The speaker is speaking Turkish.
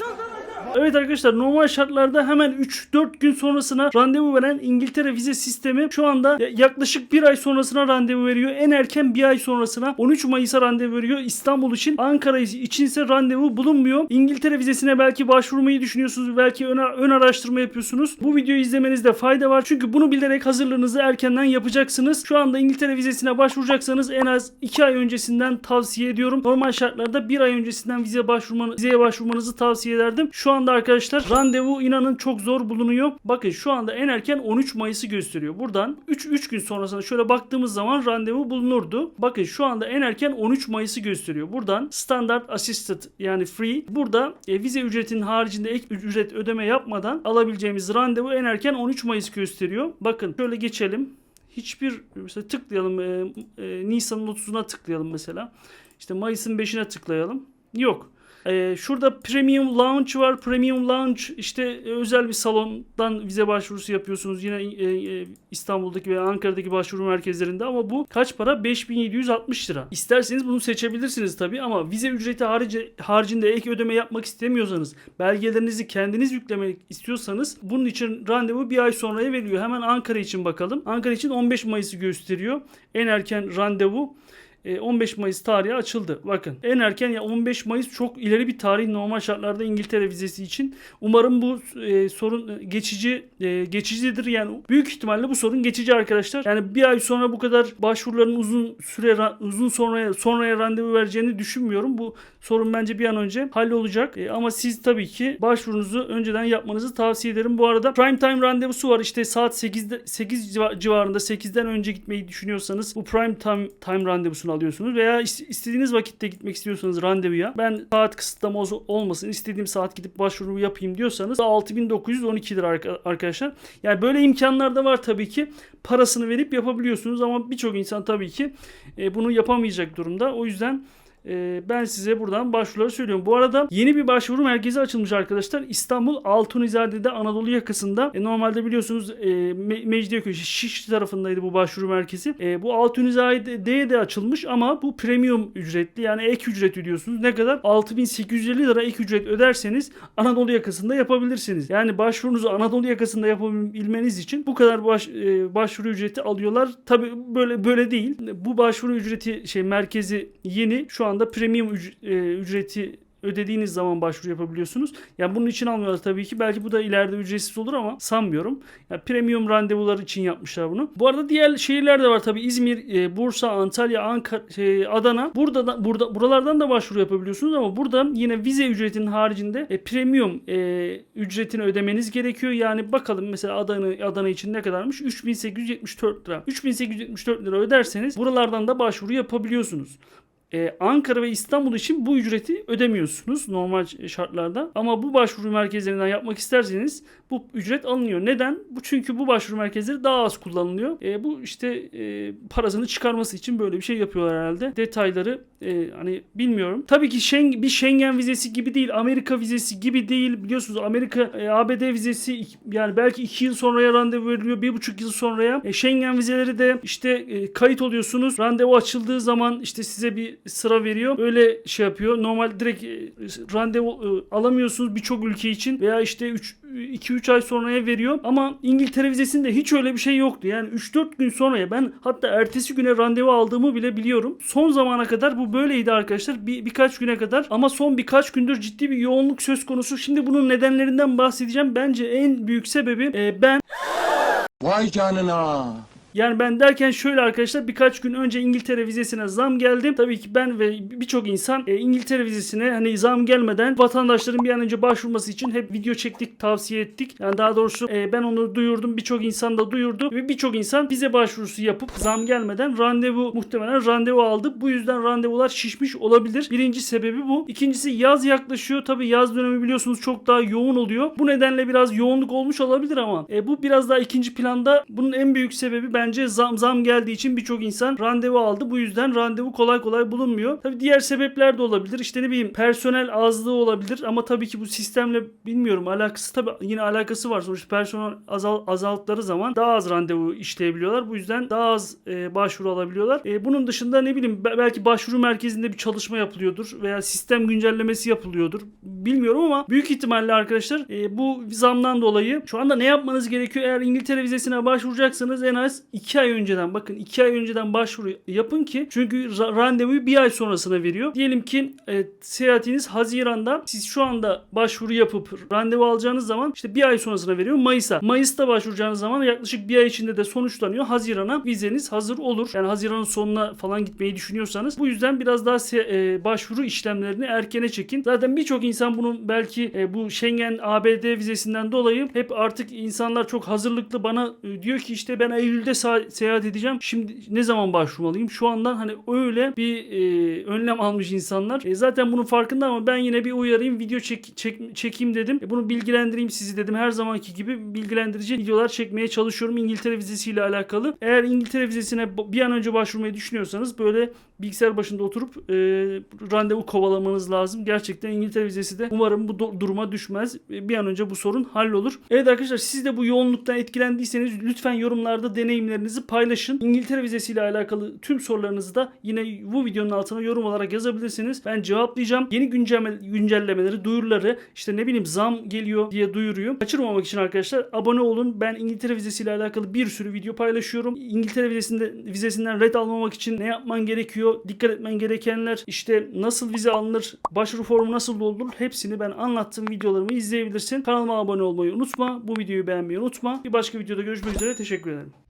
Shoot Evet arkadaşlar normal şartlarda hemen 3-4 gün sonrasına randevu veren İngiltere vize sistemi şu anda yaklaşık bir ay sonrasına randevu veriyor. En erken bir ay sonrasına 13 Mayıs'a randevu veriyor. İstanbul için Ankara için ise randevu bulunmuyor. İngiltere vizesine belki başvurmayı düşünüyorsunuz. Belki ön, ön araştırma yapıyorsunuz. Bu videoyu izlemenizde fayda var. Çünkü bunu bilerek hazırlığınızı erkenden yapacaksınız. Şu anda İngiltere vizesine başvuracaksanız en az 2 ay öncesinden tavsiye ediyorum. Normal şartlarda 1 ay öncesinden vize başvurmanı, vizeye başvurmanızı tavsiye ederdim. Şu anda arkadaşlar randevu inanın çok zor bulunuyor. Bakın şu anda en erken 13 Mayıs'ı gösteriyor. Buradan 3 3 gün sonrasında şöyle baktığımız zaman randevu bulunurdu. Bakın şu anda en erken 13 Mayıs'ı gösteriyor. Buradan standard assisted yani free. Burada e, vize ücretinin haricinde ek ücret ödeme yapmadan alabileceğimiz randevu en erken 13 Mayıs gösteriyor. Bakın şöyle geçelim. Hiçbir mesela tıklayalım e, e, Nisan'ın 30'una tıklayalım mesela. İşte Mayıs'ın 5'ine tıklayalım. Yok. Ee, şurada Premium Lounge var. Premium Lounge işte e, özel bir salondan vize başvurusu yapıyorsunuz. Yine e, e, İstanbul'daki veya Ankara'daki başvuru merkezlerinde ama bu kaç para? 5760 lira. İsterseniz bunu seçebilirsiniz tabii ama vize ücreti harici, haricinde ek ödeme yapmak istemiyorsanız, belgelerinizi kendiniz yüklemek istiyorsanız bunun için randevu bir ay sonraya veriliyor. Hemen Ankara için bakalım. Ankara için 15 Mayıs'ı gösteriyor. En erken randevu. E, 15 Mayıs tarihi açıldı. Bakın en erken ya 15 Mayıs çok ileri bir tarih normal şartlarda İngiltere vizesi için. Umarım bu e, sorun e, geçici e, geçicidir. Yani büyük ihtimalle bu sorun geçici arkadaşlar. Yani bir ay sonra bu kadar başvuruların uzun süre uzun sonraya sonraya randevu vereceğini düşünmüyorum. Bu sorun bence bir an önce hallolacak. E, ama siz tabii ki başvurunuzu önceden yapmanızı tavsiye ederim. Bu arada prime time randevusu var. İşte saat 8'de 8 civa- civarında 8'den önce gitmeyi düşünüyorsanız bu prime time time randevusunu alıyorsunuz veya is- istediğiniz vakitte gitmek istiyorsanız randevuya ben saat kısıtlama ol- olmasın istediğim saat gidip başvuru yapayım diyorsanız 6912 lira arka- arkadaşlar. Yani böyle imkanlar da var tabii ki. Parasını verip yapabiliyorsunuz ama birçok insan tabii ki e, bunu yapamayacak durumda. O yüzden e, ben size buradan başvuruları söylüyorum. Bu arada yeni bir başvuru merkezi açılmış arkadaşlar. İstanbul Altunizade'de Anadolu yakasında. E, normalde biliyorsunuz e, Me- Mecidiyeköy Şiş tarafındaydı bu başvuru merkezi. E, bu Altunizade'ye de açılmış ama bu premium ücretli yani ek ücret ödüyorsunuz. Ne kadar? 6850 lira ek ücret öderseniz Anadolu yakasında yapabilirsiniz. Yani başvurunuzu Anadolu yakasında yapabilmeniz için bu kadar baş, e, başvuru ücreti alıyorlar. Tabi böyle böyle değil. Bu başvuru ücreti şey merkezi yeni. Şu anda premium e, ücreti ödediğiniz zaman başvuru yapabiliyorsunuz. Yani bunun için almıyorlar tabii ki. Belki bu da ileride ücretsiz olur ama sanmıyorum. Yani premium randevular için yapmışlar bunu. Bu arada diğer şehirler de var tabii. İzmir, e, Bursa, Antalya, Ankara, şey, Adana. Burada da burada buralardan da başvuru yapabiliyorsunuz ama burada yine vize ücretinin haricinde e, premium e, ücretini ödemeniz gerekiyor. Yani bakalım mesela Adana Adana için ne kadarmış? 3874 lira. 3874 lira öderseniz buralardan da başvuru yapabiliyorsunuz. Ee, Ankara ve İstanbul için bu ücreti ödemiyorsunuz normal şartlarda. Ama bu başvuru merkezlerinden yapmak isterseniz bu ücret alınıyor. Neden? Bu çünkü bu başvuru merkezleri daha az kullanılıyor. Ee, bu işte e, parasını çıkarması için böyle bir şey yapıyorlar herhalde. Detayları e, hani bilmiyorum. Tabii ki Schengen, bir Schengen vizesi gibi değil, Amerika vizesi gibi değil. Biliyorsunuz Amerika e, ABD vizesi yani belki 2 yıl sonraya randevu veriliyor, 1,5 yıl sonraya. E, Schengen vizeleri de işte e, kayıt oluyorsunuz. Randevu açıldığı zaman işte size bir sıra veriyor. Öyle şey yapıyor. Normal direkt e, randevu e, alamıyorsunuz birçok ülke için veya işte 3 2-3 ay sonraya veriyor. Ama İngiltere vizesinde hiç öyle bir şey yoktu. Yani 3-4 gün sonraya ben hatta ertesi güne randevu aldığımı bile biliyorum. Son zamana kadar bu böyleydi arkadaşlar. Bir, birkaç güne kadar ama son birkaç gündür ciddi bir yoğunluk söz konusu. Şimdi bunun nedenlerinden bahsedeceğim. Bence en büyük sebebi e, ben Vay canına. Yani ben derken şöyle arkadaşlar birkaç gün önce İngiltere vizesine zam geldi. Tabii ki ben ve birçok insan e, İngiltere vizesine hani zam gelmeden vatandaşların bir an önce başvurması için hep video çektik, tavsiye ettik. Yani daha doğrusu e, ben onu duyurdum. Birçok insan da duyurdu ve birçok insan vize başvurusu yapıp zam gelmeden randevu muhtemelen randevu aldı. Bu yüzden randevular şişmiş olabilir. Birinci sebebi bu. İkincisi yaz yaklaşıyor. Tabii yaz dönemi biliyorsunuz çok daha yoğun oluyor. Bu nedenle biraz yoğunluk olmuş olabilir ama e, bu biraz daha ikinci planda. Bunun en büyük sebebi bence zam zam geldiği için birçok insan randevu aldı. Bu yüzden randevu kolay kolay bulunmuyor. Tabii diğer sebepler de olabilir. İşte ne bileyim personel azlığı olabilir ama tabii ki bu sistemle bilmiyorum alakası tabii yine alakası var. Sonuçta personel azal, azalttıkları zaman daha az randevu işleyebiliyorlar. Bu yüzden daha az e, başvuru alabiliyorlar. E, bunun dışında ne bileyim be- belki başvuru merkezinde bir çalışma yapılıyordur veya sistem güncellemesi yapılıyordur. Bilmiyorum ama büyük ihtimalle arkadaşlar e, bu zamdan dolayı şu anda ne yapmanız gerekiyor? Eğer İngiltere vizesine başvuracaksanız en az 2 ay önceden bakın 2 ay önceden başvuru yapın ki çünkü ra- randevuyu bir ay sonrasına veriyor. Diyelim ki e, seyahatiniz Haziran'da siz şu anda başvuru yapıp randevu alacağınız zaman işte bir ay sonrasına veriyor Mayıs'a. Mayıs'ta başvuracağınız zaman yaklaşık bir ay içinde de sonuçlanıyor. Haziran'a vizeniz hazır olur. Yani Haziran'ın sonuna falan gitmeyi düşünüyorsanız bu yüzden biraz daha e, başvuru işlemlerini erkene çekin. Zaten birçok insan bunun belki e, bu Schengen ABD vizesinden dolayı hep artık insanlar çok hazırlıklı bana e, diyor ki işte ben Eylül'de seyahat edeceğim. Şimdi ne zaman başvurmalıyım? Şu andan hani öyle bir e, önlem almış insanlar. E, zaten bunun farkında ama ben yine bir uyarayım. Video çek, çek- çekeyim dedim. E, bunu bilgilendireyim sizi dedim. Her zamanki gibi bilgilendirici videolar çekmeye çalışıyorum İngiltere vizesiyle alakalı. Eğer İngiltere vizesine bir an önce başvurmayı düşünüyorsanız böyle bilgisayar başında oturup e, randevu kovalamanız lazım. Gerçekten İngiltere vizesi de umarım bu duruma düşmez. E, Bir an önce bu sorun hallolur. Evet arkadaşlar siz de bu yoğunluktan etkilendiyseniz lütfen yorumlarda deneyimlerinizi paylaşın. İngiltere vizesiyle alakalı tüm sorularınızı da yine bu videonun altına yorum olarak yazabilirsiniz. Ben cevaplayacağım. Yeni güncelleme, güncellemeleri, duyuruları işte ne bileyim zam geliyor diye duyuruyor. Kaçırmamak için arkadaşlar abone olun. Ben İngiltere vizesiyle alakalı bir sürü video paylaşıyorum. İngiltere vizesinde vizesinden red almamak için ne yapman gerekiyor? Dikkat etmen gerekenler işte nasıl vize alınır? Başvuru formu nasıl doldurulur? Hepsini ben anlattığım videolarımı izleyebilirsin. Kanalıma abone olmayı unutma. Bu videoyu beğenmeyi unutma. Bir başka videoda görüşmek üzere. Teşekkür ederim.